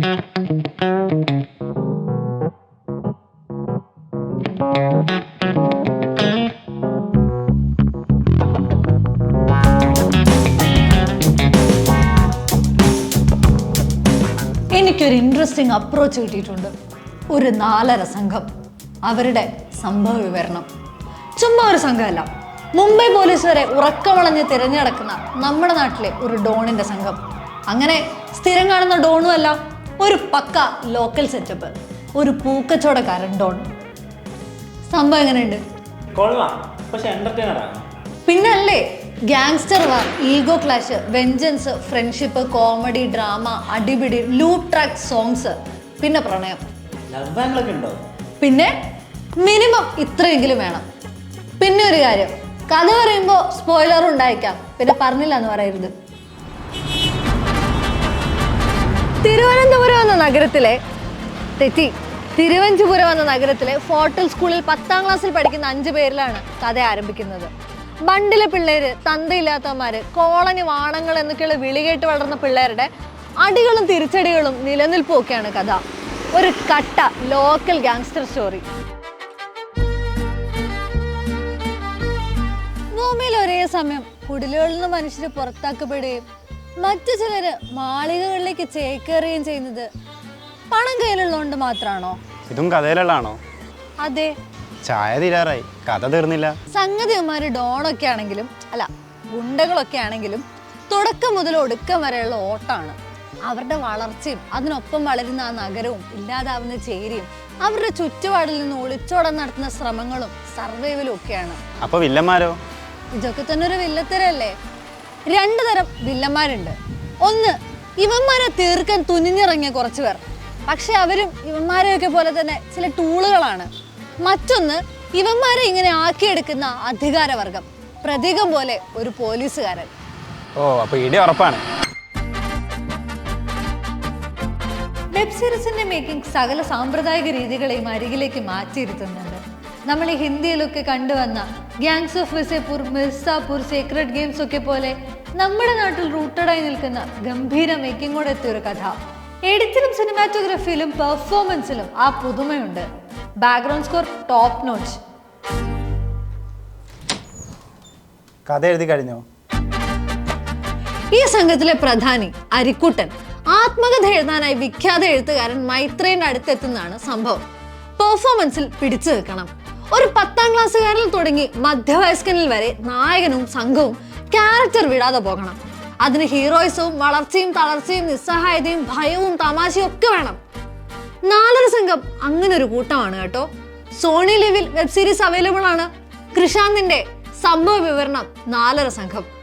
എനിക്കൊരു interesting approach കിട്ടിയിട്ടുണ്ട്. ഒരു നാലര സംഘം. അവരുടെ സംഭവ വിവരണം. ചുമ്മാ ഒരു സംഘമല്ല. മുംബൈ പോലീസ് വരെ ഉറക്കമളഞ്ഞ് തിരഞ്ഞെടുക്കുന്ന നമ്മുടെ നാട്ടിലെ ഒരു ഡോണിന്റെ സംഘം. അങ്ങനെ സ്ഥിരം കാണുന്ന ഡോണും അല്ല ഒരു പക്ക ലോക്കൽ സെറ്റപ്പ് ഒരു പൂക്കച്ചവടക്കാരൻ ഡോൺ. സംഭവം എങ്ങനെയുണ്ട്? കൊള്ളാം. പക്ഷെ എന്റർടൈനറാണ് പിന്നല്ലേ gangster war ego clash vengeance friendship comedy drama അടിപിടി ലൂപ്പ് ട്രാക്ക് സോങ്സ് പിന്നെ പ്രണയം. ഉണ്ടോ? പിന്നെ മിനിമം ഇത്രയെങ്കിലും വേണം. പിന്നെ ഒരു കാര്യം കഥ പറയുമ്പോൾ സ്പോയിലർ ഉണ്ടായേക്കാം. പിന്നെ പറഞ്ഞില്ല എന്ന് പറയരുത്. തിരുവനന്തപുരം നഗരത്തിലെ തെറ്റി തിരുവനന്തപുരം എന്ന നഗരത്തിലെ ഫോർട്ടൽ സ്കൂളിൽ പത്താം ക്ലാസ്സിൽ പഠിക്കുന്ന അഞ്ച് പേരിലാണ് കഥ ആരംഭിക്കുന്നത്. ബണ്ടിലെ പിള്ളേര് തന്തയില്ലാത്തവന്മാര് കോളനി വാണങ്ങൾ എന്നൊക്കെയുള്ള വിളി കേട്ട് വളർന്ന പിള്ളേരുടെ അടികളും തിരിച്ചടികളും നിലനിൽപ്പൊക്കെയാണ് കഥ. ഒരു കട്ട ലോക്കൽ ഗാങ്സ്റ്റർ സ്റ്റോറി. ഭൂമിയിൽ ഒരേ സമയം കുടിലുകളിൽ നിന്ന് മനുഷ്യർ പുറത്താക്കപ്പെടുകയും മറ്റു ചിലര് മാളികകളിലേക്ക് ചേക്കേറുകയും ചെയ്യുന്നത് പണം കയ്യിലുള്ളതുകൊണ്ട് മാത്രമാണോ ഇതും കഥയിലുള്ളതാണോ? അതെ. ചായ തീരാറായി. കഥ തീർന്നില്ല. സംഗതിമാര് ഡോണൊക്കെ ആണെങ്കിലും അല്ല ഗുണ്ടകളൊക്കെ ആണെങ്കിലും തുടക്കം മുതൽ ഒടുക്കം വരെയുള്ള ഓട്ടാണ്. അവരുടെ വളർച്ചയും അതിനൊപ്പം വളരുന്ന ആ നഗരവും ഇല്ലാതാവുന്ന ചേരിയും അവരുടെ ചുറ്റുപാടിൽ നിന്ന് ഒളിച്ചോടാൻ നടത്തുന്ന ശ്രമങ്ങളും സർവൈവലും ഒക്കെയാണ്. അപ്പൊ വില്ലന്മാരോ? ഇതൊക്കെ തന്നെ ഒരു വില്ലത്തരല്ലേ? രണ്ടു തരം വില്ലന്മാരുണ്ട്. ഒന്ന് ഇവന്മാരെ തീർക്കാൻ തുനിഞ്ഞിറങ്ങിയ കുറച്ചു പേർ. പക്ഷെ അവരും ഇവന്മാരെയൊക്കെ പോലെ തന്നെ ചില ടൂളുകളാണ്. മറ്റൊന്ന് ഇവന്മാരെ ഇങ്ങനെ ആക്കിയെടുക്കുന്ന അധികാരവർഗം. പ്രതീകം പോലെ ഒരു പോലീസുകാരൻ. ഓ അപ്പൊ ഇടി ഉറപ്പാണ്. വെബ് സീരീസിന്റെ മേക്കിംഗ് സകല സാമ്പ്രദായിക രീതികളെയും അരികിലേക്ക് മാറ്റിയിരുത്തുന്നുണ്ട്. നമ്മൾ ഈ ഹിന്ദിയിലൊക്കെ കണ്ടുവന്ന gangs of Wasseypur Mirzapur secret games ഒക്കെ പോലെ നമ്മുടെ നാട്ടിൽ റൂട്ടഡായി നിൽക്കുന്ന ഗംഭീര മേക്കിങ്ങോടെ എത്തിയ ഒരു കഥ. എഡിറ്റിലും സിനിമാറ്റോഗ്രഫിയിലും പെർഫോമൻസിലും ആ പുതുമയുണ്ട്. ബാക്ക്ഗ്രൗണ്ട് സ്കോർ ടോപ്പ് നോച്ച് കഥ എഴുതി കഴിഞ്ഞോ? ഈ സംഘത്തിലെ പ്രധാനി അരിക്കുട്ടൻ ആത്മകഥ എഴുതാനായി വിഖ്യാത എഴുത്തുകാരൻ മൈത്രേന്റെ അടുത്തെത്തുന്നതാണ് സംഭവം. പെർഫോമൻസിൽ പിടിച്ചു നിൽക്കണം. ഒരു പത്താം ക്ലാസ്സുകാരിൽ തുടങ്ങി മധ്യവയസ്കനിൽ വരെ നായകനും സംഘവും ക്യാരക്ടർ വിടാതെ പോകണം. അതിന് ഹീറോയിസവും വളർച്ചയും തളർച്ചയും നിസ്സഹായതയും ഭയവും തമാശയും ഒക്കെ വേണം. നാലര സംഘം അങ്ങനെ ഒരു കൂട്ടമാണ് കേട്ടോ. സോണി ലിവിൽ വെബ് സീരീസ് അവൈലബിൾ ആണ്. കൃഷാന്തിന്റെ സംഭവ വിവരണം നാലര സംഘം.